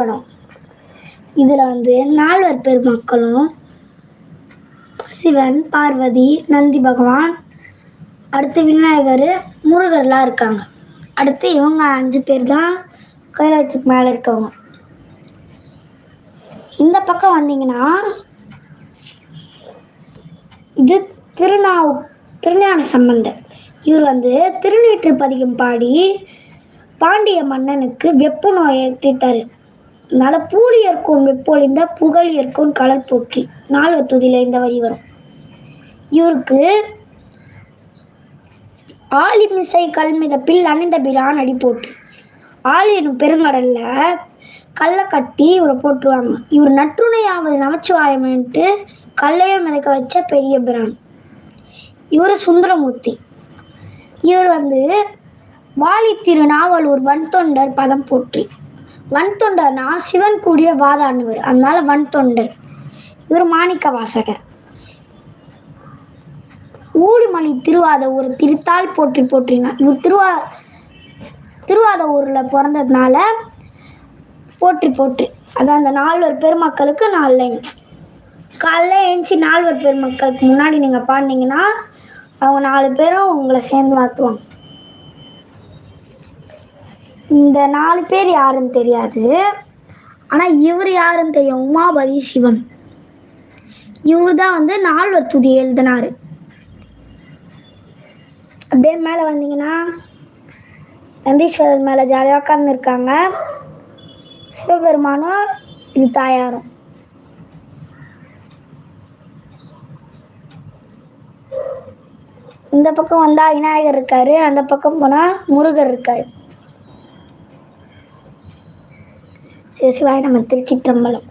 படம் இதில் வந்து நால்வர் பெருமக்களும் சிவன் பார்வதி நந்தி பகவான் அடுத்து விநாயகர் முருகர்லாம் இருக்காங்க. அடுத்து இவங்க அஞ்சு பேர் தான் கைலாயத்துக்கு மேலே இருக்கவங்க. இந்த பக்கம் வந்தீங்கன்னா இது திருநாவு திருஞான சம்பந்தர். இவர் வந்து திருநீற்று பதிகம் பாடி பாண்டிய மன்னனுக்கு வெப்ப நோயை தீர்த்தாரு அதனால பூலியர்கோன் புகழ் ஏற்கும் கடல் போற்றி நாலு தொதியில் இந்த வரி வரும். இவருக்கு ஆலிமிசை கல்மிதப்பில் அணிந்த பிரான் அடி போட்டு. ஆலி எனும் பெருங்கடலில் கல்லை கட்டி இவரை போட்டுருவாங்க. இவர் நற்றுணையாவது நமச்சிவாயம்ன்ட்டு கல்லையை மிதக்க வச்ச பெரிய பிரான். இவர் சுந்தரமூர்த்தி. இவர் வந்து வாலி திருநாவலூர் வன்தொண்டர் பதம் போற்றி. வன்தொண்டர்னா சிவன் கூடிய வாதாடுவர். அதனால வன்தொண்டர். இவர் மாணிக்க வாசகர். ஊழிமணி திருவாத ஊர் திருத்தால் போற்றி போற்றினா இவர் திருவா திருவாத ஊரில் பிறந்ததுனால போற்றி போற்றி. அதான் அந்த நால்வர் பெருமக்களுக்கு நாலு லைன். காலைல ஏஞ்சி நால்வர் பெருமக்களுக்கு முன்னாடி நீங்கள் பாடினீங்கன்னா அவங்க நாலு பேரும் உங்களை சேர்ந்து மாற்றுவாங்க இந்த நாலு பேர் யாருன்னு தெரியாது. ஆனால் இவர் யாருன்னு தெரியும்? உமாபதி சிவன் இவர் தான் வந்து நால்வர் துதி எழுதினார். அப்படியே மேலே வந்தீங்கன்னா நந்தீஸ்வரர் மேலே ஜாலியாக உட்காந்துருக்காங்க சிவபெருமானும் இது தாயாரும். இந்த பக்கம் வந்தால் விநாயகர் இருக்காரு அந்த பக்கம் போனால் முருகர் இருக்காரு. சிவசிவாய் நம்ம திருச்சிற்றம்பலம்